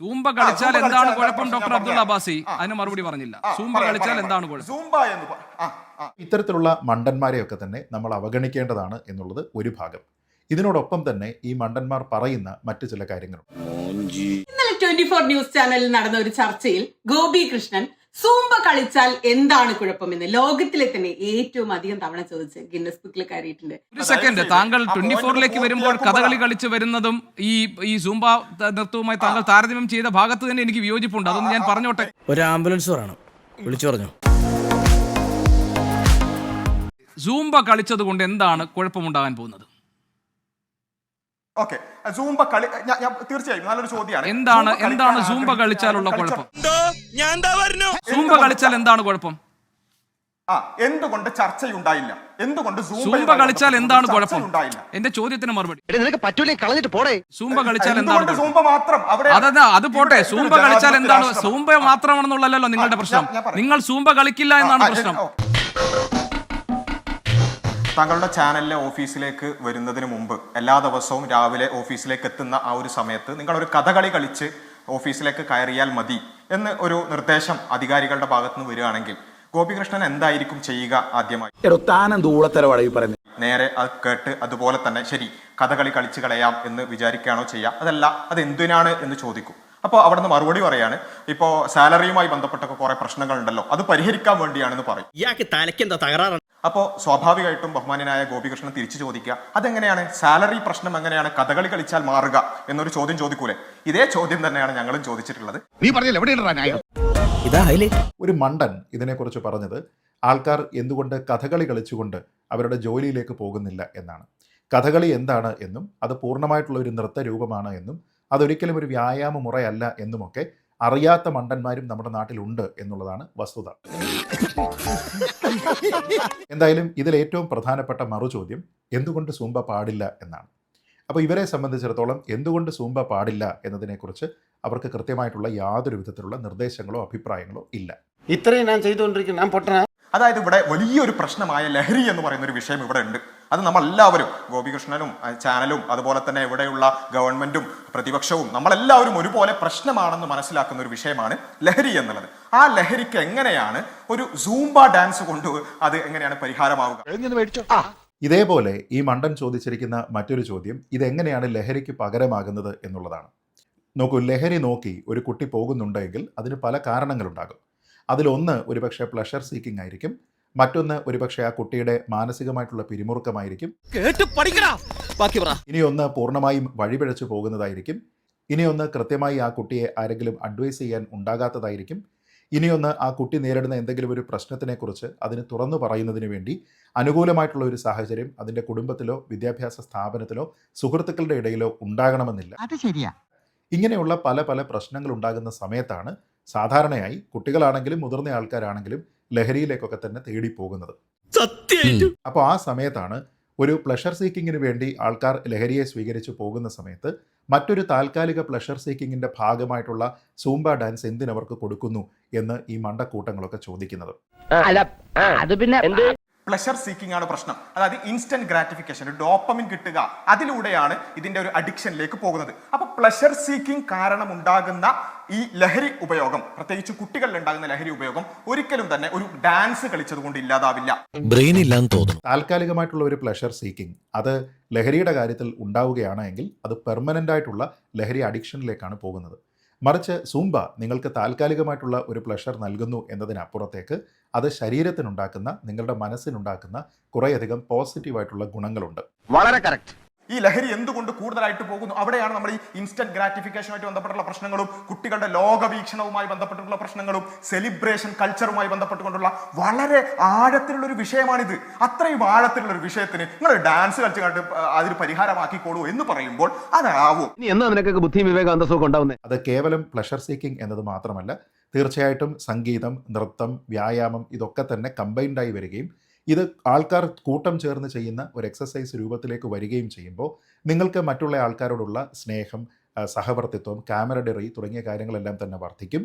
Zumba കളിച്ചാൽ എന്താണ് കുഴപ്പം? ഡോക്ടർ അബ്ദുൾ അബാസി അബ്ബാസി. അതിന് മറുപടി പറഞ്ഞില്ല. സൂംബ കളിച്ചാൽ എന്താണ് കുഴപ്പം. ഇത്തരത്തിലുള്ള മണ്ടന്മാരെയൊക്കെ തന്നെ നമ്മൾ അവഗണിക്കേണ്ടതാണ് എന്നുള്ളത് ഒരു ഭാഗം. ഇതിനോടൊപ്പം തന്നെ ഈ മണ്ടന്മാർ പറയുന്ന മറ്റു ചില കാര്യങ്ങളുണ്ട്. ഇന്നലെ ട്വന്റി ഫോർ ന്യൂസ് ചാനലിൽ നടന്ന ഒരു ചർച്ചയിൽ ഗോപി കൃഷ്ണൻ സൂംബ കളിച്ചാൽ എന്താണ് കുഴപ്പമെന്ന് ലോകത്തിലെ തന്നെ ഏറ്റവും അധികം തവണ ചോദിച്ച് ഗിന്നസ് ബുക്കിൽ കയറിയിട്ടുണ്ട്. ഒരു സെക്കൻഡ് താങ്കൾ ട്വന്റി ഫോറിലേക്ക് വരുമ്പോൾ കഥകളി കളിച്ച് വരുന്നതും ഈ ഈ സൂംബ നൃത്തവുമായി താങ്കൾ താരതമ്യം ചെയ്ത ഭാഗത്ത് തന്നെ എനിക്ക് വിയോജിപ്പുണ്ട്. അതൊന്നും ഞാൻ പറഞ്ഞോട്ടെ. ഒരു ആംബുലൻസ് പറയണം വിളിച്ചു പറഞ്ഞു. സൂംബ കളിച്ചത് കൊണ്ട് എന്താണ് കുഴപ്പമുണ്ടാകാൻ പോകുന്നത്? ഓക്കെ സൂംബ കളി ഞാൻ- തീർച്ചയായും നല്ലൊരു ചോദ്യമാണ്. എന്താണ് എന്താണ് സൂംബ കളിച്ചാലുള്ള കുഴപ്പം? ഞാൻ പറഞ്ഞു. സൂംബ കളിച്ചാൽ എന്താണ് കുഴപ്പം? ആ എന്തുകൊണ്ട് ചർച്ചയുണ്ടായില്ല? എന്തുകൊണ്ട് സൂംബ കളിച്ചാൽ എന്താണ് കുഴപ്പം? എന്റെ ചോദ്യത്തിന് മറുപടി. നിനക്ക് പറ്റൂലേ കളഞ്ഞിട്ട് പോടേ. സൂംബ കളിച്ചാൽ എന്താണ് സൂംബ മാത്രം? അവിടെ അതെ അത് പോട്ടെ. സൂംബ കളിച്ചാൽ എന്താണ്. സൂംബ മാത്രമാണെന്നുള്ളല്ലോ നിങ്ങളുടെ പ്രശ്നം. നിങ്ങൾ സൂംബ കളിക്കില്ല എന്നാണ് പ്രശ്നം. താങ്കളുടെ ചാനലിലെ ഓഫീസിലേക്ക് വരുന്നതിന് മുമ്പ് എല്ലാ ദിവസവും രാവിലെ ഓഫീസിലേക്ക് എത്തുന്ന ആ ഒരു സമയത്ത് നിങ്ങൾ ഒരു കഥകളി കളിച്ച് ഓഫീസിലേക്ക് കയറിയാൽ മതി എന്ന് ഒരു നിർദ്ദേശം അധികാരികളുടെ ഭാഗത്ത് നിന്ന് വരികയാണെങ്കിൽ ഗോപികൃഷ്ണൻ എന്തായിരിക്കും ചെയ്യുക ആദ്യമായി? നേരെ അത് കേട്ട് അതുപോലെ തന്നെ ശരി കഥകളി കളിച്ച് കളയാം എന്ന് വിചാരിക്കുകയാണോ ചെയ്യുക? അതല്ല അത് എന്തിനാണ് എന്ന് ചോദിക്കും. അപ്പോൾ അവിടെ നിന്ന് മറുപടി പറയാണ് ഇപ്പോൾ സാലറിയുമായി ബന്ധപ്പെട്ടൊക്കെ കുറേ പ്രശ്നങ്ങളുണ്ടല്ലോ അത് പരിഹരിക്കാൻ വേണ്ടിയാണെന്ന് പറയും. ഇയാൾക്ക് തലയ്ക്കെന്താ തകരാറാണ് അപ്പോൾ സ്വാഭാവികമായിട്ടും ബഹുമാനായ ഗോപികൃഷ്ണൻ തിരിച്ചു ചോദിക്കുക അതെങ്ങനെയാണ് സാലറി പ്രശ്നം എങ്ങനെയാണ് കഥകളി കളിച്ചാൽ മാറുക എന്നൊരു ചോദ്യം ചോദിക്കൂലേ? ഇതേ ചോദ്യം തന്നെയാണ് ഞങ്ങളും ചോദിച്ചിട്ടുള്ളത്. നീ പറഞ്ഞില്ല എവിടെയാണ് ന്യായം? ഇതാ ഹൈലൈറ്റ് ഒരു മണ്ടൻ ഇതിനെക്കുറിച്ച് പറഞ്ഞത് ആൾക്കാർ എന്തുകൊണ്ട് കഥകളി കളിച്ചുകൊണ്ട് അവരുടെ ജോലിയിലേക്ക് പോകുന്നില്ല എന്നാണ്. കഥകളി എന്താണ് എന്നും അത് പൂർണമായിട്ടുള്ള ഒരു നൃത്ത രൂപമാണ് എന്നും അതൊരിക്കലും ഒരു വ്യായാമ മുറയല്ല എന്നുമൊക്കെ അറിയാത്ത മണ്ടന്മാരും നമ്മുടെ നാട്ടിലുണ്ട് എന്നുള്ളതാണ് വസ്തുത. എന്തായാലും ഇതിൽ ഏറ്റവും പ്രധാനപ്പെട്ട മറുചോദ്യം എന്തുകൊണ്ട് സൂമ്പ പാടില്ല എന്നാണ്. അപ്പോൾ ഇവരെ സംബന്ധിച്ചിടത്തോളം എന്തുകൊണ്ട് സൂമ്പ പാടില്ല എന്നതിനെക്കുറിച്ച് അവർക്ക് കൃത്യമായിട്ടുള്ള യാതൊരു വിധത്തിലുള്ള നിർദ്ദേശങ്ങളോ അഭിപ്രായങ്ങളോ ഇല്ല. ഇത്രയും ഞാൻ ചെയ്തുകൊണ്ടിരിക്കുന്നു. ഞാൻ അതായത് ഇവിടെ വലിയൊരു പ്രശ്നമായ ലഹരി എന്ന് പറയുന്ന ഒരു വിഷയം ഇവിടെ ഉണ്ട്. അത് നമ്മളെല്ലാവരും ഗോപികൃഷ്ണനും ചാനലും അതുപോലെ തന്നെ ഇവിടെയുള്ള ഗവൺമെന്റും പ്രതിപക്ഷവും നമ്മളെല്ലാവരും ഒരുപോലെ പ്രശ്നമാണെന്ന് മനസ്സിലാക്കുന്ന ഒരു വിഷയമാണ് ലഹരി എന്നുള്ളത്. ആ ലഹരിക്ക് എങ്ങനെയാണ് ഒരു സൂംബ ഡാൻസ് കൊണ്ട് അത് എങ്ങനെയാണ് പരിഹാരമാവുക? ഇതേപോലെ ഈ മണ്ടൻ ചോദിച്ചിരിക്കുന്ന മറ്റൊരു ചോദ്യം ഇതെങ്ങനെയാണ് ലഹരിക്ക് പകരമാകുന്നത് എന്നുള്ളതാണ്. നോക്കൂ ലഹരി നോക്കി ഒരു കുട്ടി പോകുന്നുണ്ടെങ്കിൽ അതിന് പല കാരണങ്ങളുണ്ടാകും. അതിലൊന്ന് ഒരുപക്ഷെ പ്ലഷർ സീക്കിംഗ് ആയിരിക്കും മറ്റൊന്ന് ഒരുപക്ഷെ ആ കുട്ടിയുടെ മാനസികമായിട്ടുള്ള പിരിമുറുക്കമായിരിക്കും. കേട്ട് പഠിക്കടാ. ബാക്കി പറ. ഇനി ഒന്ന് പൂർണമായും വഴിപിഴച്ചു പോകുന്നതായിരിക്കും. ഇനിയൊന്ന് കൃത്യമായി ആ കുട്ടിയെ ആരെങ്കിലും അഡ്വൈസ് ചെയ്യാൻ ഉണ്ടാകാത്തതായിരിക്കും. ഇനിയൊന്ന് ആ കുട്ടി നേരിടുന്ന എന്തെങ്കിലും ഒരു പ്രശ്നത്തിനെക്കുറിച്ച് അതിന് തുറന്നു പറയുന്നതിന് വേണ്ടി അനുകൂലമായിട്ടുള്ള ഒരു സാഹചര്യം അതിന്റെ കുടുംബത്തിലോ വിദ്യാഭ്യാസ സ്ഥാപനത്തിലോ സുഹൃത്തുക്കളുടെ ഇടയിലോ ഉണ്ടാകണമെന്നില്ല. അത് ശരിയാ. ഇങ്ങനെയുള്ള പല പല പ്രശ്നങ്ങൾ ഉണ്ടാകുന്ന സമയത്താണ് സാധാരണയായി കുട്ടികളാണെങ്കിലും മുതിർന്ന ആൾക്കാരാണെങ്കിലും ലഹരിയിലേക്കൊക്കെ തന്നെ തേടിപ്പോകുന്നത്. സത്യം അപ്പോൾ ആ സമയത്താണ് ഒരു പ്ലഷർ സീക്കിങ്ങിന് വേണ്ടി ആൾക്കാർ ലഹരിയെ സ്വീകരിച്ചു പോകുന്ന സമയത്ത് മറ്റൊരു താൽക്കാലിക പ്ലഷർ സീക്കിങ്ങിന്റെ ഭാഗമായിട്ടുള്ള സൂംബ ഡാൻസ് എന്തിനവർക്ക് കൊടുക്കുന്നു എന്ന് ഈ മണ്ടക്കൂട്ടങ്ങളൊക്കെ ചോദിക്കുന്നത്. അത് പിന്നെ പ്ലഷർ സീക്കിംഗ് ആണ് പ്രശ്നം. അതായത് ഇൻസ്റ്റന്റ് ഗ്രാറ്റിഫിക്കേഷൻ ഡോപ്പമിൻ കിട്ടുക. അതിലൂടെയാണ് ഇതിന്റെ ഒരു അഡിക്ഷനിലേക്ക് പോകുന്നത്. അപ്പൊ പ്ലഷർ സീക്കിംഗ് കാരണം ഉണ്ടാകുന്ന ഈ ലഹരി ഉപയോഗം പ്രത്യേകിച്ച് കുട്ടികളിൽ ഉണ്ടാകുന്ന ലഹരി ഉപയോഗം ഒരിക്കലും തന്നെ ഒരു ഡാൻസ് കളിച്ചത് കൊണ്ട് ഇല്ലാതാവില്ല. ബ്രെയിൻ ഇല്ലാന്ന് തോന്നുന്നു. താൽക്കാലികമായിട്ടുള്ള ഒരു പ്ലഷർ സീക്കിംഗ് അത് ലഹരിയുടെ കാര്യത്തിൽ ഉണ്ടാവുകയാണെങ്കിൽ അത് പെർമനന്റ് ആയിട്ടുള്ള ലഹരി അഡിക്ഷനിലേക്കാണ് പോകുന്നത്. മറിച്ച് സൂംബ നിങ്ങൾക്ക് താൽക്കാലികമായിട്ടുള്ള ഒരു പ്ലഷർ നൽകുന്നു എന്നതിനപ്പുറത്തേക്ക് അത് ശരീരത്തിനുണ്ടാക്കുന്ന നിങ്ങളുടെ മനസ്സിനുണ്ടാക്കുന്ന കുറേയധികം പോസിറ്റീവായിട്ടുള്ള ഗുണങ്ങളുണ്ട്. വളരെ കറക്റ്റ് ഈ ലഹരി എന്തുകൊണ്ട് കൂടുതലായിട്ട് പോകുന്നു? അവിടെയാണ് നമ്മൾ ഈ ഇൻസ്റ്റന്റ് ഗ്രാറ്റിഫിക്കേഷനുമായിട്ട് ബന്ധപ്പെട്ടുള്ള പ്രശ്നങ്ങളും കുട്ടികളുടെ ലോകവീക്ഷണവുമായി ബന്ധപ്പെട്ടിട്ടുള്ള പ്രശ്നങ്ങളും സെലിബ്രേഷൻ കൾച്ചറുമായി ബന്ധപ്പെട്ടുകൊണ്ടുള്ള വളരെ ആഴത്തിലുള്ള ഒരു വിഷയമാണിത്. അത്രയും ആഴത്തിലുള്ള ഒരു വിഷയത്തിന് നിങ്ങൾ ഡാൻസ് കളിച്ച് കണ്ട് അതിന് പരിഹാരമാക്കിക്കോളൂ എന്ന് പറയുമ്പോൾ അതാവും. ഇനി എന്നാ നിനക്കൊക്കെ ബുദ്ധിയും വിവേക ഉണ്ടാവുന്നത് ഉണ്ടാവുന്നേ? അത് കേവലം പ്ലഷർ സീക്കിംഗ് എന്നത് മാത്രമല്ല തീർച്ചയായിട്ടും സംഗീതം നൃത്തം വ്യായാമം ഇതൊക്കെ തന്നെ കമ്പൈൻഡായി വരികയും ഇത് ആൾക്കാർ കൂട്ടം ചേർന്ന് ചെയ്യുന്ന ഒരു എക്സസൈസ് രൂപത്തിലേക്ക് വരികയും ചെയ്യുമ്പോൾ നിങ്ങൾക്ക് മറ്റുള്ള ആൾക്കാരോടുള്ള സ്നേഹം സഹവർത്തിത്വം സഹവർത്തിത്വം ഡെറി തുടങ്ങിയ കാര്യങ്ങളെല്ലാം തന്നെ വർദ്ധിക്കും.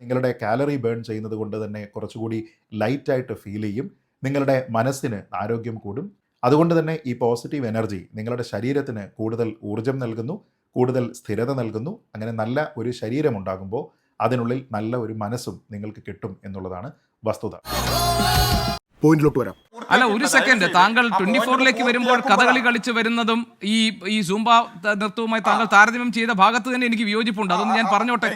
നിങ്ങളുടെ കാലറി ബേൺ ചെയ്യുന്നത് കൊണ്ട് തന്നെ കുറച്ചുകൂടി ലൈറ്റായിട്ട് ഫീൽ ചെയ്യും. നിങ്ങളുടെ മനസ്സിന് ആരോഗ്യം കൂടും. അതുകൊണ്ട് തന്നെ ഈ പോസിറ്റീവ് എനർജി നിങ്ങളുടെ ശരീരത്തിന് കൂടുതൽ ഊർജം നൽകുന്നു കൂടുതൽ സ്ഥിരത നൽകുന്നു. അങ്ങനെ നല്ല ഒരു ശരീരം ഉണ്ടാകുമ്പോൾ അതിനുള്ളിൽ നല്ല ഒരു മനസ്സും നിങ്ങൾക്ക് കിട്ടും എന്നുള്ളതാണ് വസ്തുത. പോയിന്റിലോട്ട് വരാം. അല്ല ഒരു സെക്കൻഡ്. താങ്കൾ ട്വന്റി ഫോറിലേക്ക് വരുമ്പോൾ കഥകളി കളിച്ച് വരുന്നതും ഈ ഈ സൂംബ നൃത്തവുമായി താങ്കൾ താരതമ്യം ചെയ്ത ഭാഗത്ത് തന്നെ എനിക്ക് വിയോജിപ്പുണ്ട്. അതൊന്ന് ഞാൻ പറഞ്ഞോട്ടെ.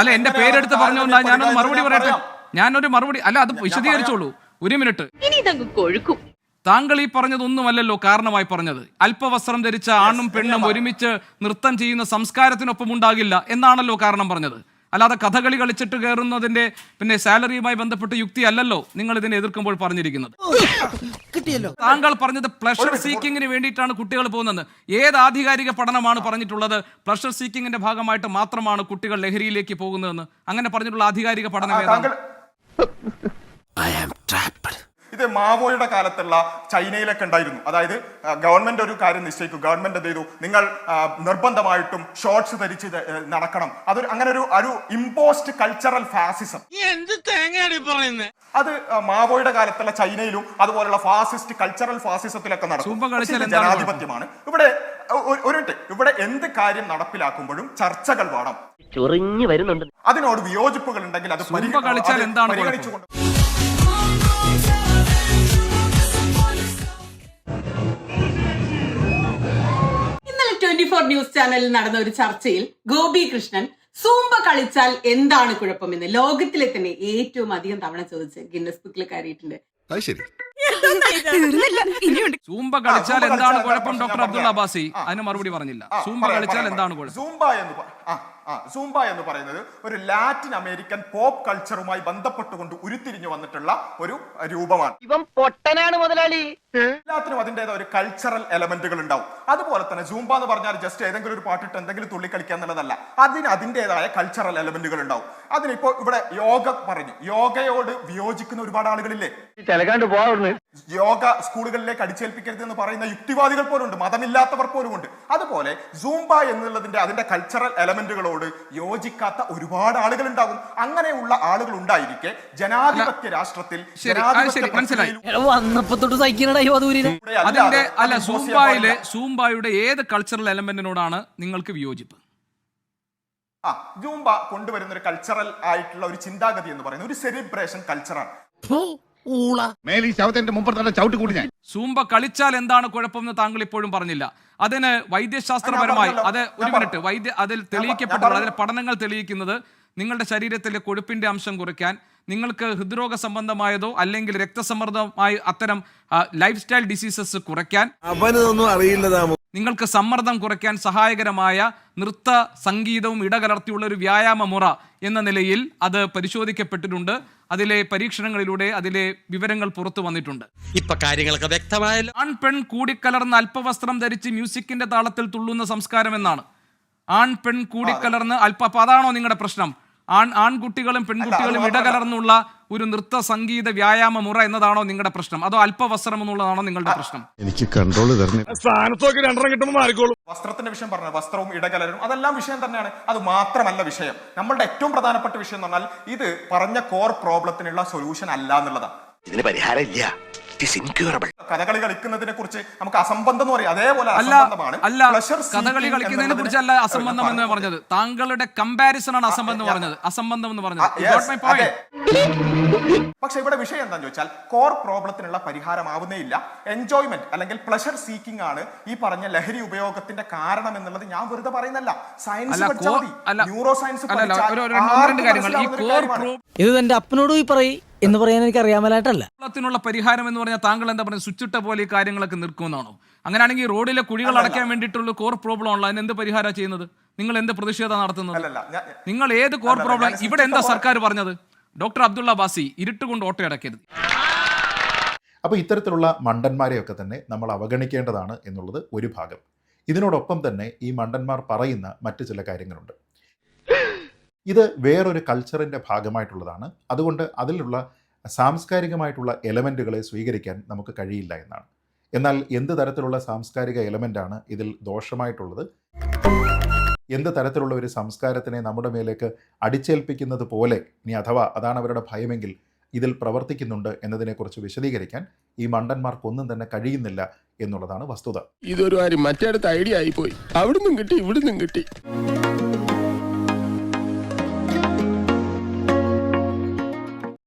അല്ല എന്റെ പേരെടുത്ത് പറഞ്ഞുകൊണ്ടാ താരതമ്യം ഞാനൊന്ന് മറുപടി പറയട്ടെ? പറയാം. ഞാനൊരു മറുപടി അല്ല അത് വിശദീകരിച്ചോളൂ. ഒരു മിനിറ്റ്. താങ്കൾ ഈ പറഞ്ഞതൊന്നുമല്ലല്ലോ കാരണമായി പറഞ്ഞത്. അല്പവസ്ത്രം ധരിച്ച ആണും പെണ്ണും ഒരുമിച്ച് നൃത്തം ചെയ്യുന്ന സംസ്കാരത്തിനൊപ്പം ഉണ്ടാകില്ല എന്നാണല്ലോ കാരണം പറഞ്ഞത്. അല്ലാതെ കഥകളി കളിച്ചിട്ട് കയറുന്നതിന്റെ പിന്നെ സാലറിയുമായി ബന്ധപ്പെട്ട് യുക്തി അല്ലല്ലോ നിങ്ങൾ ഇതിനെ എതിർക്കുമ്പോൾ പറഞ്ഞിരിക്കുന്നത്. കിട്ടിയല്ലോ. താങ്കൾ പറഞ്ഞത് പ്ലഷർ സീക്കിങ്ങിന് വേണ്ടിയിട്ടാണ് കുട്ടികൾ പോകുന്നത്. ഏത് ആധികാരിക പഠനമാണ് പറഞ്ഞിട്ടുള്ളത്? പ്ലഷർ സീക്കിങ്ങിന്റെ ഭാഗമായിട്ട് മാത്രമാണ് കുട്ടികൾ ലഹരിയിലേക്ക് പോകുന്നതെന്ന്. അങ്ങനെ പറഞ്ഞിട്ടുള്ള ആധികാരിക പഠനം ഏതാണ്? താങ്കൾ ഐ ആം ട്രാപ്ഡ് ഇത് മാവോയുടെ കാലത്തുള്ള ചൈനയിലൊക്കെ ഉണ്ടായിരുന്നു. അതായത് ഗവൺമെന്റ് ഒരു കാര്യം നിശ്ചയിക്കും. ഗവൺമെന്റ് എന്ത് ചെയ്തു? നിങ്ങൾ നിർബന്ധമായിട്ടും ഷോർട്സ് ധരിച്ച് നടക്കണം. അതൊരു അങ്ങനെ ഒരു ഒരു ഇമ്പോസ്റ്റ് കൾച്ചറൽ ഫാസിസം എന്ത് തേങ്ങയാണ് പറയുന്നത് അത് മാവോയുടെ കാലത്തുള്ള ചൈനയിലും അതുപോലുള്ള ഫാസിസ്റ്റ് കൾച്ചറൽ ഫാസിസത്തിലൊക്കെ നടക്കും. ജനാധിപത്യമാണ്. ഇവിടെ ഒരു മിനിറ്റ്. ഇവിടെ എന്ത് കാര്യം നടപ്പിലാക്കുമ്പോഴും ചർച്ചകൾ വേണം. ചൊറിഞ്ഞു വരുന്നുണ്ട്. അതിനോട് വിയോജിപ്പുകൾ ഉണ്ടെങ്കിൽ അത് പരിഗണിച്ചുകൊണ്ട് ഫോർ ന്യൂസ് ചാനലിൽ നടന്ന ഒരു ചർച്ചയിൽ ഗോപി കൃഷ്ണൻ സൂംബ കളിച്ചാൽ എന്താണ് കുഴപ്പമെന്ന് ലോകത്തിലെ തന്നെ ഏറ്റവും അധികം തവണ ചോദിച്ച് ഗിന്നസ് ബുക്കിൽ കയറിയിട്ടുണ്ട്. അത് ശരി. സൂംബ കളിച്ചാൽ എന്താണ് കുഴപ്പം ഡോക്ടർ അബ്ദുള്ള ഞാൻ അതിന് മറുപടി പറഞ്ഞില്ല. സൂംബ കളിച്ചാൽ എന്താണ് കുഴപ്പം? സൂംബ എന്ന് പ- ആ, സൂംബ എന്ന് പറയുന്നത് ഒരു ലാറ്റിൻ അമേരിക്കൻ പോപ്പ് കൾച്ചറുമായി ബന്ധപ്പെട്ടുകൊണ്ട് ഉരുത്തിരിഞ്ഞു വന്നിട്ടുള്ള ഒരു രൂപമാണ്. ഇവൻ പൊട്ടനാണ് മുതലാളി. എല്ലാത്തിനും അതിന്റെതായ ഒരു കൾച്ചറൽ എലമെന്റുകൾ ഉണ്ടാവും. അതുപോലെ തന്നെ സൂംബ എന്ന് പറഞ്ഞാൽ ജസ്റ്റ് ഏതെങ്കിലും ഒരു പാട്ടിട്ട് എന്തെങ്കിലും തുള്ളി കളിക്കുക എന്നുള്ളതല്ല. അതിന് അതിന്റെതായ കൾച്ചറൽ എലമെന്റുകൾ ഉണ്ടാവും. അതിനിപ്പോ ഇവിടെ യോഗ പറഞ്ഞു. യോഗയോട് വിയോജിക്കുന്ന ഒരുപാട് ആളുകളില്ലേ? യോഗ സ്കൂളുകളിലേക്ക് അടിച്ചേൽപ്പിക്കരുത് എന്ന് പറയുന്ന യുക്തിവാദികൾ പോലും ഉണ്ട് മതമില്ലാത്തവർ പോലും ഉണ്ട് അതുപോലെ സൂംബ എന്നുള്ളതിന്റെ അതിന്റെ കൾച്ചറൽ എലമെന്റുകളോട് യോജിക്കാത്ത ഒരുപാട് ആളുകൾ ഉണ്ടാകും അങ്ങനെയുള്ള ആളുകൾ ഉണ്ടായിരിക്കെ ജനാധിപത്യ രാഷ്ട്രത്തിൽ അതിന്റെ അല്ല സൂംബായിലെ സൂംബായുടെ ഏത് കൾച്ചറൽ എലമെന്റിനോടാണ് നിങ്ങൾക്ക് വിയോജിപ്പ്? ആ ജൂംബ കൊണ്ടുവരുന്ന ഒരു കൾച്ചറൽ ആയിട്ടുള്ള ഒരു ചിന്താഗതി എന്ന് പറയുന്നത് ഒരു സെലിബ്രേഷൻ കൾച്ചറാണ് മേലെ ശവത്തിന്റെ മുമ്പത്തെ ചവിട്ടി ഞാൻ. സൂമ്പ കളിച്ചാൽ എന്താണ് കുഴപ്പമെന്ന് താങ്കൾ ഇപ്പോഴും പറഞ്ഞില്ല. അതിന് വൈദ്യശാസ്ത്രപരമായി അത് ഒരു മിനിറ്റ് വൈദ്യ അതിൽ തെളിയിക്കപ്പെട്ടത് അതിൽ അതിലെ പഠനങ്ങൾ തെളിയിക്കുന്നത് നിങ്ങളുടെ ശരീരത്തിലെ കൊഴുപ്പിന്റെ അംശം കുറയ്ക്കാൻ നിങ്ങൾക്ക് ഹൃദ്രോഗ സംബന്ധമായതോ അല്ലെങ്കിൽ രക്തസമ്മർദ്ദമായി അത്തരം ലൈഫ് സ്റ്റൈൽ ഡിസീസസ് കുറയ്ക്കാൻ അവനൊന്നും നിങ്ങൾക്ക് സമ്മർദ്ദം കുറയ്ക്കാൻ സഹായകരമായ നൃത്ത സംഗീതവും ഇടകലർത്തിയുള്ള ഒരു വ്യായാമ മുറ എന്ന നിലയിൽ അത് പരിശോധിക്കപ്പെട്ടിട്ടുണ്ട്. അതിലെ പരീക്ഷണങ്ങളിലൂടെ അതിലെ വിവരങ്ങൾ പുറത്തു വന്നിട്ടുണ്ട്. ഇപ്പൊ കാര്യങ്ങളൊക്കെ വ്യക്തമായല്ലോ. ആൺ പെൺ കൂടിക്കലർന്ന് അല്പവസ്ത്രം ധരിച്ച് മ്യൂസിക്കിന്റെ താളത്തിൽ തുള്ളുന്ന സംസ്കാരം എന്നാണ്. ആൺ പെൺ കൂടിക്കലർന്ന് അല്പ അപ്പൊ അതാണോ നിങ്ങളുടെ പ്രശ്നം? ആൺ ആൺകുട്ടികളും പെൺകുട്ടികളും ഇടകലർന്നുള്ള ഒരു നൃത്ത സംഗീത വ്യായാമ മുറ എന്നതാണോ നിങ്ങളുടെ പ്രശ്നം? അതോ അല്പവസ്ത്രം എന്നുള്ളതാണോ നിങ്ങളുടെ പ്രശ്നം? എനിക്ക് കൺട്രോൾ തരണേ സ്ഥാനത്തൊക്കെ രണ്ടെണ്ണം കിട്ടുമ്പോൾ മാറിക്കോളും. വസ്ത്രത്തിന്റെ വിഷയം പറഞ്ഞു വസ്ത്രവും ഇടകലരും അതെല്ലാം വിഷയം തന്നെയാണ്. അത് മാത്രമല്ല വിഷയം. നമ്മളുടെ ഏറ്റവും പ്രധാനപ്പെട്ട വിഷയം എന്ന് പറഞ്ഞാൽ ഇത് പറഞ്ഞ കോർ പ്രോബ്ലത്തിനുള്ള സൊല്യൂഷൻ അല്ല എന്നുള്ളതാണ്. ഇതിന് പരിഹാരം ഇല്ല ഇറ്റ് ഇസ് ഇൻക്യൂറബിൾ കഥകളി കളിക്കുന്നതിനെ കുറിച്ച് നമുക്ക് അസംബന്ധം എന്ന് പറയും. അതേപോലെ അല്ല അസംബന്ധമാണ്. അല്ല കഥകളി കളിക്കുന്നതിനെ കുറിച്ച് കുറിച്ചല്ല അസംബന്ധം എന്ന് പറഞ്ഞത്. താങ്കളുടെ കമ്പാരിസൺ ആണ് അസംബന്ധം പറഞ്ഞത്. അസംബന്ധം എന്ന് പറഞ്ഞത്. പക്ഷെ ഇവിടെ വിഷയം എന്താന്ന് ചോദിച്ചാൽ കോർ പ്രോബ്ലത്തിനുള്ള പരിഹാരമാവുന്നേ ഇല്ല എൻജോയ്മെന്റ് അല്ലെങ്കിൽ പ്ലഷർ സീക്കിംഗ് ആണ് ഈ പറഞ്ഞ ലഹരി ഉപയോഗത്തിന്റെ കാരണം എന്നുള്ളത് ഞാൻ വെറുതെ പറയുന്നല്ല സയൻസ് ന്യൂറോ സയൻസ് അല്ല, അല്ല, ഒരു- ഒരു രണ്ട് രണ്ട് കാര്യങ്ങൾ. ഈ കോർ ഇത് എന്റെ അപ്പനോട് പോയി പറയും എന്ന് പറയാൻ എനിക്ക് അറിയാമലായിട്ടല്ല. പരിഹാരം എന്ന് പറഞ്ഞാൽ താങ്കൾ എന്താ പറയുക സ്വിച്ചിട്ട പോലെ ഈ കാര്യങ്ങളൊക്കെ നിൽക്കുമെന്നാണോ? അങ്ങനെയാണെങ്കിൽ റോഡിലെ കുഴികൾ അടയ്ക്കാൻ വേണ്ടിയിട്ടുള്ള കോർ പ്രോബ്ലം ഉള്ള അതിന് എന്ത് പരിഹാരം ചെയ്യുന്നത്? നിങ്ങൾ എന്ത് പ്രതിഷേധം നടത്തുന്നത്? നിങ്ങൾ ഏത് കോർ പ്രോബ്ലം ഇവിടെ എന്താ സർക്കാർ പറഞ്ഞത്? ഡോക്ടർ അബ്ദുള്ള ബാസി ഇരുട്ടുകൊണ്ട് ഓട്ടയടക്കരുത്. അപ്പോൾ ഇത്തരത്തിലുള്ള മണ്ടന്മാരെയൊക്കെ തന്നെ നമ്മൾ അവഗണിക്കേണ്ടതാണ് എന്നുള്ളത് ഒരു ഭാഗം. ഇതിനോടൊപ്പം തന്നെ ഈ മണ്ടന്മാർ പറയുന്ന മറ്റു ചില കാര്യങ്ങളുണ്ട്. ഇത് വേറൊരു കൾച്ചറിന്റെ ഭാഗമായിട്ടുള്ളതാണ്. അതുകൊണ്ട് അതിലുള്ള സാംസ്കാരികമായിട്ടുള്ള എലമെന്റുകളെ സ്വീകരിക്കാൻ നമുക്ക് കഴിയില്ല എന്നാണ്. എന്നാൽ എന്ത് തരത്തിലുള്ള സാംസ്കാരിക എലമെന്റാണ് ഇതിൽ ദോഷമായിട്ടുള്ളത്? എന്ത് തരത്തിലുള്ള ഒരു സംസ്കാരത്തിനെ നമ്മുടെ മേലേക്ക് അടിച്ചേൽപ്പിക്കുന്നത് പോലെ ഇനി അഥവാ അതാണ് അവരുടെ ഭയമെങ്കിൽ ഇതിൽ പ്രവർത്തിക്കുന്നുണ്ട് എന്നതിനെക്കുറിച്ച് വിശദീകരിക്കാൻ ഈ മണ്ടന്മാർക്കൊന്നും തന്നെ കഴിയുന്നില്ല എന്നുള്ളതാണ് വസ്തുത. ഇതൊരു മറ്റേ മറ്റേടത്ത് ഐഡിയ ആയിപ്പോയി. അവിടുന്നും കിട്ടി ഇവിടുന്നും കിട്ടി.